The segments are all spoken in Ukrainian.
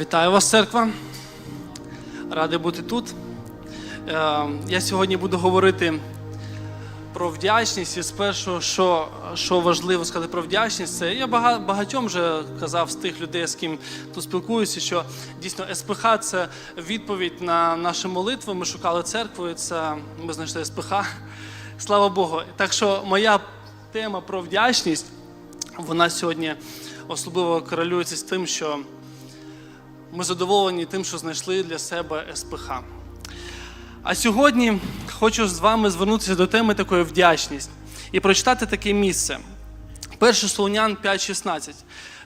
Вітаю вас, церква. Радий бути тут. Е, Я сьогодні буду говорити про вдячність. І спершу, що, що важливо сказати про вдячність, це я багатьом вже казав з тих людей, з ким тут спілкуюся, що дійсно СПХ це відповідь на наші молитви. Ми шукали церкву, і це ми знайшли СПХ. Слава Богу. Так що моя тема про вдячність, вона сьогодні особливо корелюється з тим, що ми задоволені тим, що знайшли для себе СПХ. А сьогодні хочу з вами звернутися до теми такої вдячність і прочитати таке місце. 1 Солонян 5,16.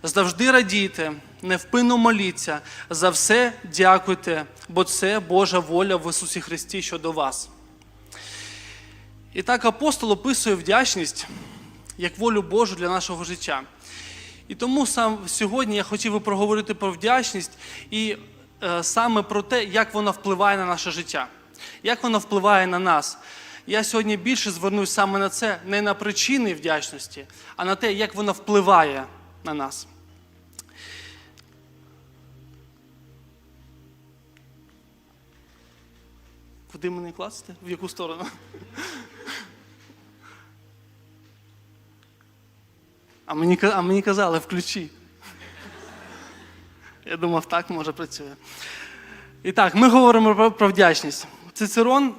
Завжди радійте, невпинно моліться, за все дякуйте, бо це Божа воля в Ісусі Христі щодо вас. І так апостол описує вдячність як волю Божу для нашого життя. І тому сам сьогодні я хотів би проговорити про вдячність і е, саме про те, як вона впливає на наше життя, як вона впливає на нас. Я сьогодні більше звернусь саме на це, не на причини вдячності, а на те, як вона впливає на нас. Куди мене класти? В яку сторону? А мені, а мені казали, включи. Я думав, так може працює. І так, ми говоримо про, про вдячність. Цицерон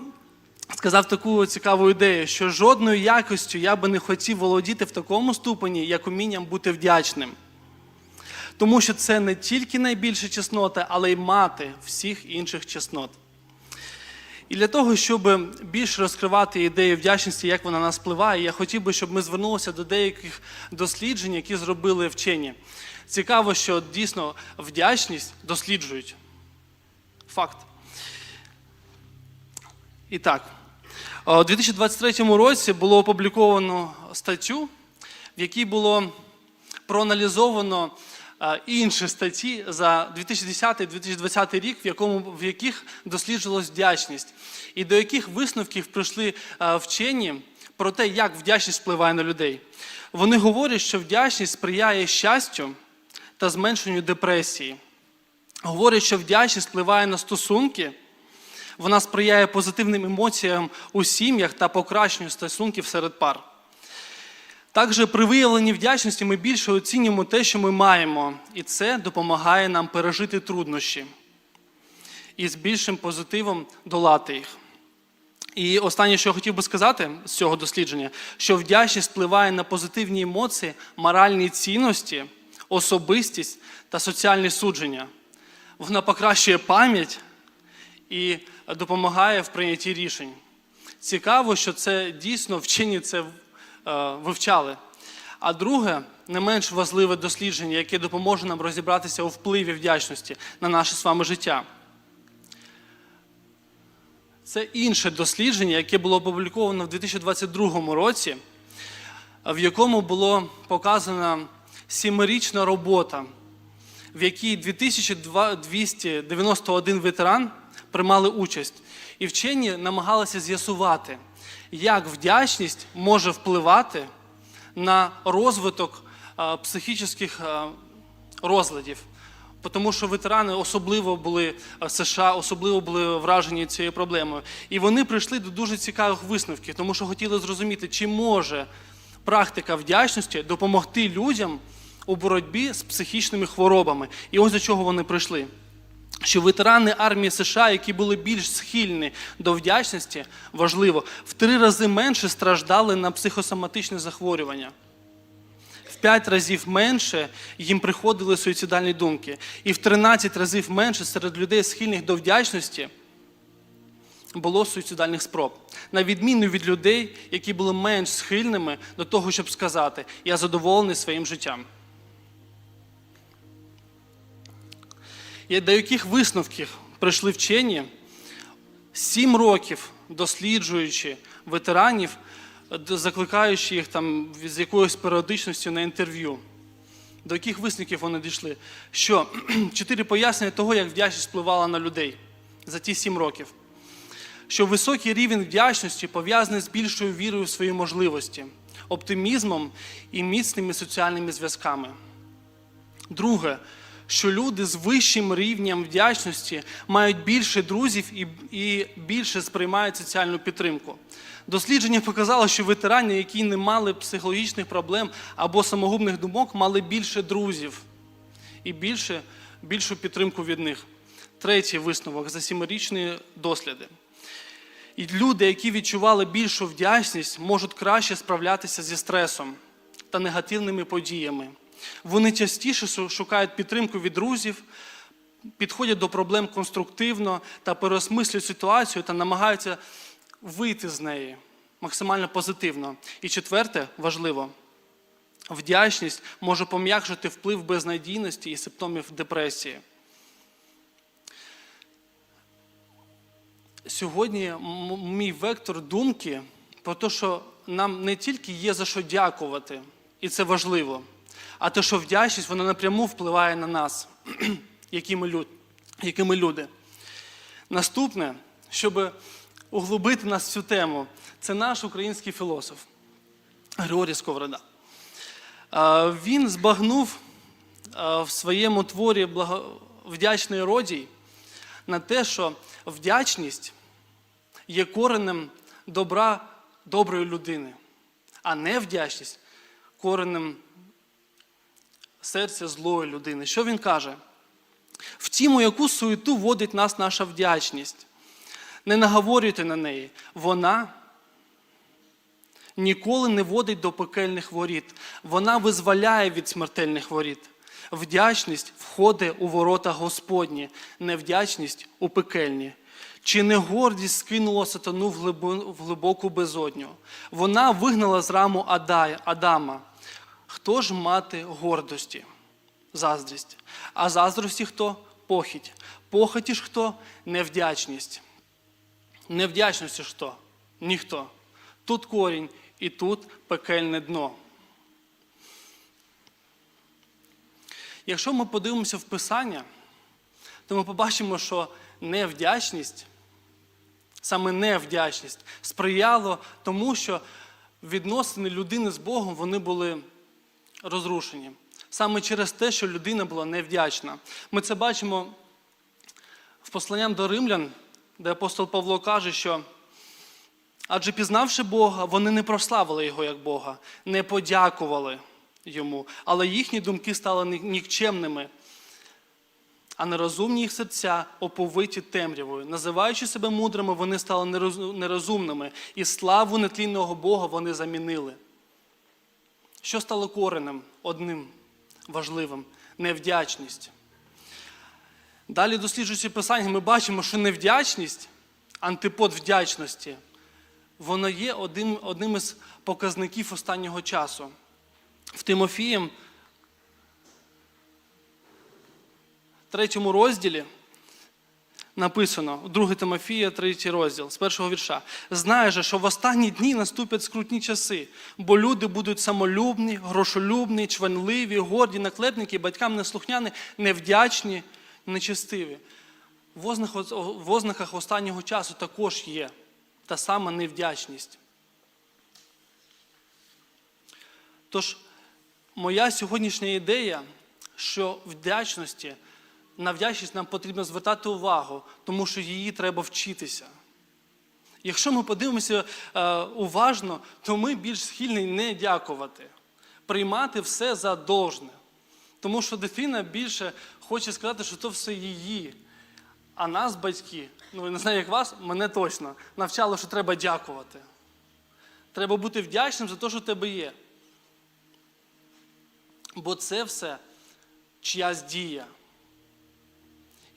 сказав таку цікаву ідею, що жодною якостю я би не хотів володіти в такому ступені, як умінням бути вдячним. Тому що це не тільки найбільша чеснота, але й мати всіх інших чеснот. І для того, щоб більше розкривати ідею вдячності, як вона нас впливає, я хотів би, щоб ми звернулися до деяких досліджень, які зробили вчені. Цікаво, що дійсно вдячність досліджують. Факт. І так, у 2023 році було опубліковано статтю, в якій було проаналізовано е, інші статті за 2010-2020 рік, в, якому, в яких досліджувалась вдячність, і до яких висновків прийшли е, вчені про те, як вдячність впливає на людей. Вони говорять, що вдячність сприяє щастю та зменшенню депресії. Говорять, що вдячність впливає на стосунки, вона сприяє позитивним емоціям у сім'ях та покращенню стосунків серед пар. Також при виявленні вдячності ми більше оцінюємо те, що ми маємо, і це допомагає нам пережити труднощі і з більшим позитивом долати їх. І останнє, що я хотів би сказати з цього дослідження, що вдячність впливає на позитивні емоції, моральні цінності, особистість та соціальні судження. Вона покращує пам'ять і допомагає в прийнятті рішень. Цікаво, що це дійсно вчені це вивчали. А друге, не менш важливе дослідження, яке допоможе нам розібратися у впливі вдячності на наше з вами життя. Це інше дослідження, яке було опубліковано в 2022 році, в якому було показана сімирічна робота, в якій 2291 ветеран приймали участь. І вчені намагалися з'ясувати, як вдячність може впливати на розвиток е, психічних е, розладів. Тому що ветерани особливо були е, США, особливо були вражені цією проблемою. І вони прийшли до дуже цікавих висновків, тому що хотіли зрозуміти, чи може практика вдячності допомогти людям у боротьбі з психічними хворобами. І ось до чого вони прийшли. Що ветерани армії США, які були більш схильні до вдячності, важливо, в три рази менше страждали на психосоматичні захворювання. В 5 разів менше їм приходили суїцидальні думки. І в 13 разів менше серед людей, схильних до вдячності, було суїцидальних спроб. На відміну від людей, які були менш схильними до того, щоб сказати, я задоволений своїм життям. І до яких висновків прийшли вчені, сім років досліджуючи ветеранів, закликаючи їх там з якоюсь періодичністю на інтерв'ю. До яких висновків вони дійшли? Що чотири пояснення того, як вдячність впливала на людей за ті сім років. Що високий рівень вдячності пов'язаний з більшою вірою в свої можливості, оптимізмом і міцними соціальними зв'язками. Друге, що люди з вищим рівнем вдячності мають більше друзів і, і більше сприймають соціальну підтримку. Дослідження показало, що ветерани, які не мали психологічних проблем або самогубних думок, мали більше друзів і більше, більшу підтримку від них. Третій висновок за сімирічні досліди. І люди, які відчували більшу вдячність, можуть краще справлятися зі стресом та негативними подіями. Вони частіше шукають підтримку від друзів, підходять до проблем конструктивно та переосмислюють ситуацію та намагаються вийти з неї максимально позитивно. І четверте, важливо, вдячність може пом'якшити вплив безнадійності і симптомів депресії. Сьогодні мій вектор думки про те, що нам не тільки є за що дякувати, і це важливо, а те, що вдячність вона напряму впливає на нас, які ми, люд, які ми люди. Наступне, щоб углубити нас в цю тему, це наш український філософ Григорій Сковорода. Він збагнув в своєму творі «Благо- вдячний родій на те, що вдячність є коренем добра доброї людини, а невдячність коренем серця злої людини. Що він каже? Втім, у яку суету водить нас наша вдячність. Не наговорюйте на неї. Вона ніколи не водить до пекельних воріт. Вона визволяє від смертельних воріт. Вдячність входить у ворота Господні, невдячність у пекельні. Чи не гордість скинула сатану в глибоку безодню? Вона вигнала з раму Адама. Хто ж мати гордості? Заздрість. А заздрості хто? Похідь. Похоті ж хто? Невдячність. Невдячності ж хто? Ніхто. Тут корінь і тут пекельне дно. Якщо ми подивимося в Писання, то ми побачимо, що невдячність, саме невдячність, сприяло тому, що відносини людини з Богом вони були розрушені. Саме через те, що людина була невдячна. Ми це бачимо в посланням до римлян, де апостол Павло каже, що адже пізнавши Бога, вони не прославили Його як Бога, не подякували йому, але їхні думки стали нікчемними, а нерозумні їх серця оповиті темрявою. Називаючи себе мудрими, вони стали нерозумними, і славу нетлінного Бога вони замінили. Що стало коренем одним важливим невдячність. Далі, досліджуючи Писання, ми бачимо, що невдячність, антипод вдячності, вона є одним, одним із показників останнього часу. В Тимофієм, третьому розділі, написано, 2 Тимофія, 3 розділ, з першого вірша. Знає же, що в останні дні наступять скрутні часи, бо люди будуть самолюбні, грошолюбні, чванливі, горді, наклепники, батькам неслухняні, невдячні, нечестиві. В ознаках, в ознаках останнього часу також є та сама невдячність. Тож, моя сьогоднішня ідея, що вдячності, на вдячність нам потрібно звертати увагу, тому що її треба вчитися. Якщо ми подивимося е, уважно, то ми більш схильні не дякувати, приймати все за должне. Тому що дитина більше хоче сказати, що то все її. А нас, батьки, ну не знаю, як вас, мене точно, навчали, що треба дякувати. Треба бути вдячним за те, що тебе є. Бо це все чиясь дія.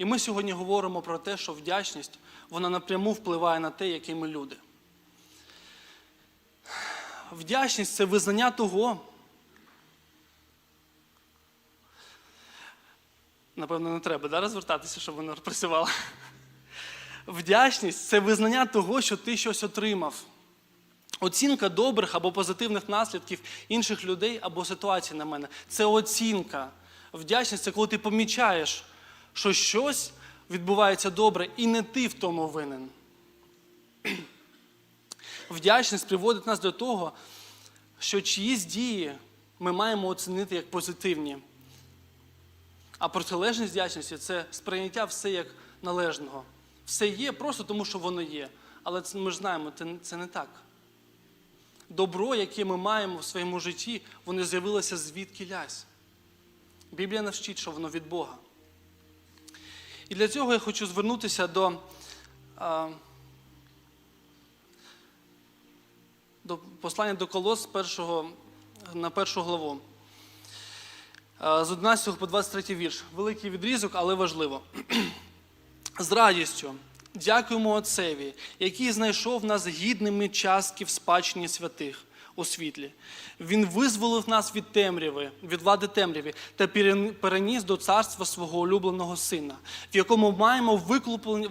І ми сьогодні говоримо про те, що вдячність вона напряму впливає на те, які ми люди. Вдячність це визнання того. Напевно, не треба да, розвертатися, щоб воно працювало. Вдячність це визнання того, що ти щось отримав. Оцінка добрих або позитивних наслідків інших людей або ситуацій на мене. Це оцінка. Вдячність це коли ти помічаєш, що щось відбувається добре, і не ти в тому винен. Вдячність приводить нас до того, що чиїсь дії ми маємо оцінити як позитивні. А протилежність вдячності це сприйняття все як належного. Все є просто тому, що воно є. Але ми ж знаємо, це не так. Добро, яке ми маємо в своєму житті, воно з'явилося звідки лясь. Біблія навчить, що воно від Бога. І для цього я хочу звернутися до, до послання до колос першого, на першу главу. З 11 по 23 вірш. Великий відрізок, але важливо. З радістю дякуємо Отцеві, який знайшов нас гідними частки в спадщині святих у світлі. Він визволив нас від темряви, від влади темряви та перен- переніс до царства свого улюбленого сина, в якому маємо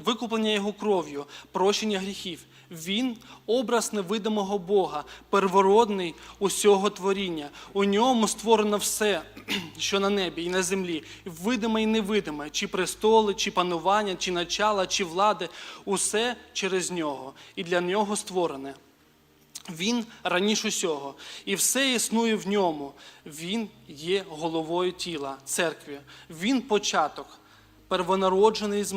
викуплення його кров'ю, прощення гріхів. Він образ невидимого Бога, первородний усього творіння. У ньому створено все, що на небі і на землі, видиме і невидиме, чи престоли, чи панування, чи начала, чи влади, усе через нього і для нього створене. Він раніше усього, і все існує в ньому. Він є головою тіла, церкви. Він початок, первонароджений з,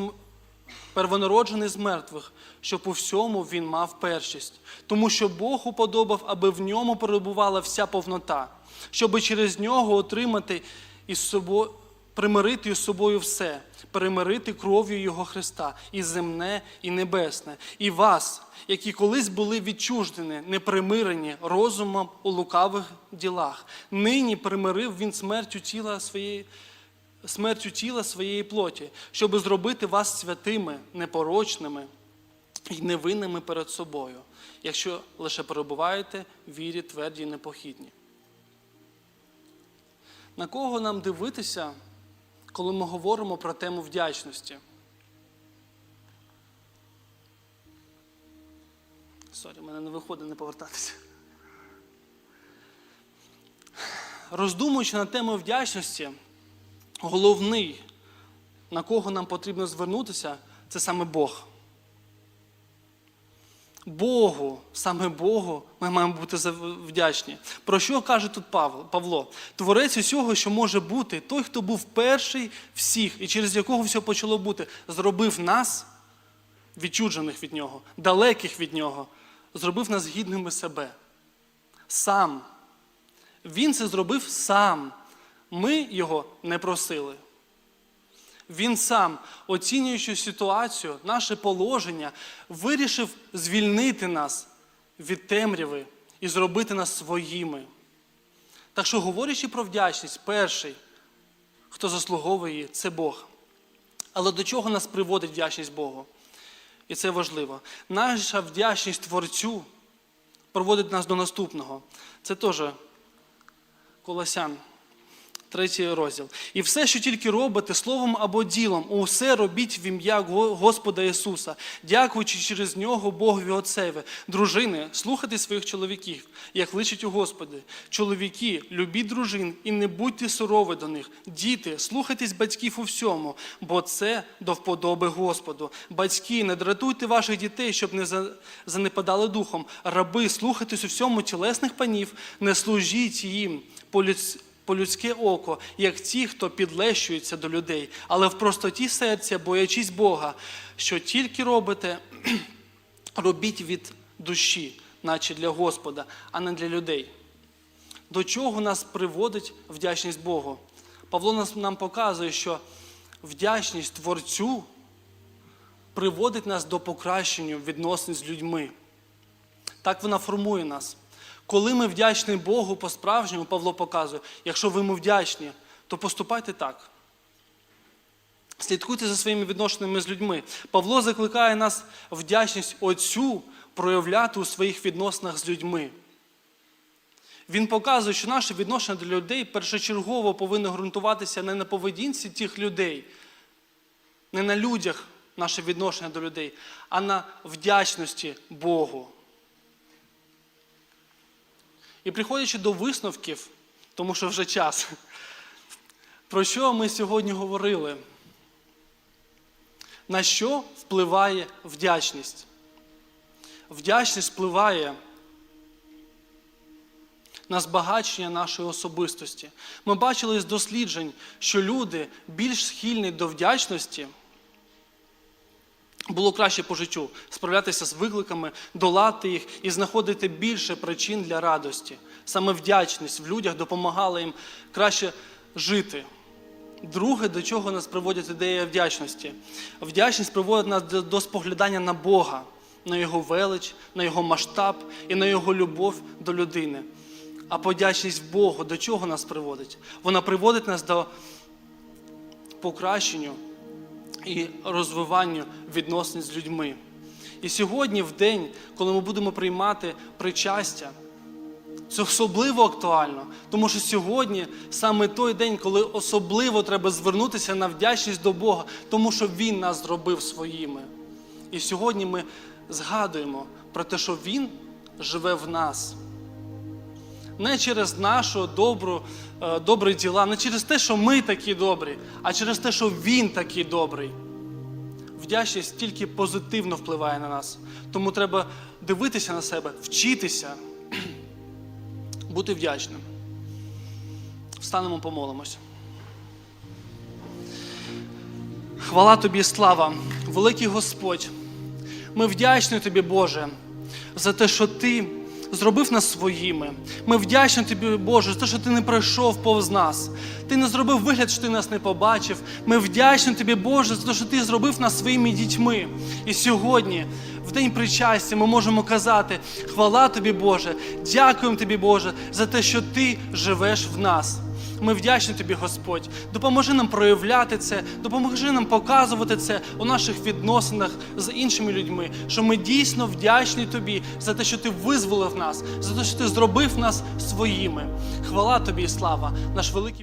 первонароджений з мертвих, щоб у всьому він мав першість. Тому що Бог уподобав, аби в ньому перебувала вся повнота, щоби через нього отримати із собою, примирити із собою все, примирити кров'ю Його Христа, і земне, і небесне, і вас, які колись були відчуждені, непримирені розумом у лукавих ділах. Нині примирив він смертю тіла своєї. Смертю тіла своєї плоті, щоб зробити вас святими, непорочними і невинними перед собою, якщо лише перебуваєте в вірі тверді і непохідні. На кого нам дивитися, коли ми говоримо про тему вдячності? Сорі, мене не виходить не повертатися. Роздумуючи на тему вдячності, головний, на кого нам потрібно звернутися, це саме Бог. Богу, саме Богу, ми маємо бути вдячні. Про що каже тут Павло? Творець усього, що може бути, той, хто був перший всіх, і через якого все почало бути, зробив нас, відчуджених від нього, далеких від нього, зробив нас гідними себе. Сам. Він це зробив сам. Ми його не просили. Він сам, оцінюючи ситуацію, наше положення, вирішив звільнити нас від темряви і зробити нас своїми. Так що, говорячи про вдячність, перший, хто заслуговує це Бог. Але до чого нас приводить вдячність Богу? І це важливо. Наша вдячність Творцю проводить нас до наступного. Це теж Колосян, третій розділ. І все, що тільки робите словом або ділом, усе робіть в ім'я Господа Ісуса, дякуючи через нього Богові Отцеві. Дружини, слухайте своїх чоловіків, як личить у Господи. Чоловіки, любіть дружин і не будьте сурові до них. Діти, слухайтесь батьків у всьому, бо це до вподоби Господу. Батьки, не дратуйте ваших дітей, щоб не занепадали духом. Раби, слухайтесь у всьому тілесних панів, не служіть їм по людське око, як ті, хто підлещується до людей, але в простоті серця, боячись Бога, що тільки робите, робіть від душі, наче для Господа, а не для людей. До чого нас приводить вдячність Богу? Павло нам показує, що вдячність Творцю приводить нас до покращення відносин з людьми. Так вона формує нас. Коли ми вдячні Богу по-справжньому, Павло показує, якщо ви йому вдячні, то поступайте так. Слідкуйте за своїми відношеннями з людьми. Павло закликає нас вдячність Отцю проявляти у своїх відносинах з людьми. Він показує, що наше відношення до людей першочергово повинно ґрунтуватися не на поведінці тих людей, не на людях наше відношення до людей, а на вдячності Богу. І приходячи до висновків, тому що вже час, про що ми сьогодні говорили? На що впливає вдячність? Вдячність впливає на збагачення нашої особистості. Ми бачили з досліджень, що люди більш схильні до вдячності. Було краще по життю справлятися з викликами, долати їх і знаходити більше причин для радості. Саме вдячність в людях допомагала їм краще жити. Друге, до чого нас приводить ідея вдячності. Вдячність приводить нас до, споглядання на Бога, на Його велич, на Його масштаб і на Його любов до людини. А подячність Богу до чого нас приводить? Вона приводить нас до покращенню і розвиванню відносин з людьми. І сьогодні, в день, коли ми будемо приймати причастя, це особливо актуально, тому що сьогодні саме той день, коли особливо треба звернутися на вдячність до Бога, тому що Він нас зробив своїми. І сьогодні ми згадуємо про те, що Він живе в нас. Не через нашу добру, е, добрі діла, не через те, що ми такі добрі, а через те, що Він такий добрий. Вдячність тільки позитивно впливає на нас. Тому треба дивитися на себе, вчитися, бути вдячним. Встанемо, помолимось. Хвала тобі, слава, великий Господь. Ми вдячні тобі, Боже, за те, що Ти зробив нас своїми. Ми вдячні тобі, Боже, за те, що ти не пройшов повз нас. Ти не зробив вигляд, що ти нас не побачив. Ми вдячні тобі, Боже, за те, що ти зробив нас своїми дітьми. І сьогодні, в день причастя, ми можемо казати: хвала тобі, Боже, дякуємо тобі, Боже, за те, що ти живеш в нас. Ми вдячні тобі, Господь. Допоможи нам проявляти це, допоможи нам показувати це у наших відносинах з іншими людьми, що ми дійсно вдячні тобі за те, що ти визволив нас, за те, що ти зробив нас своїми. Хвала тобі і слава, наш великий.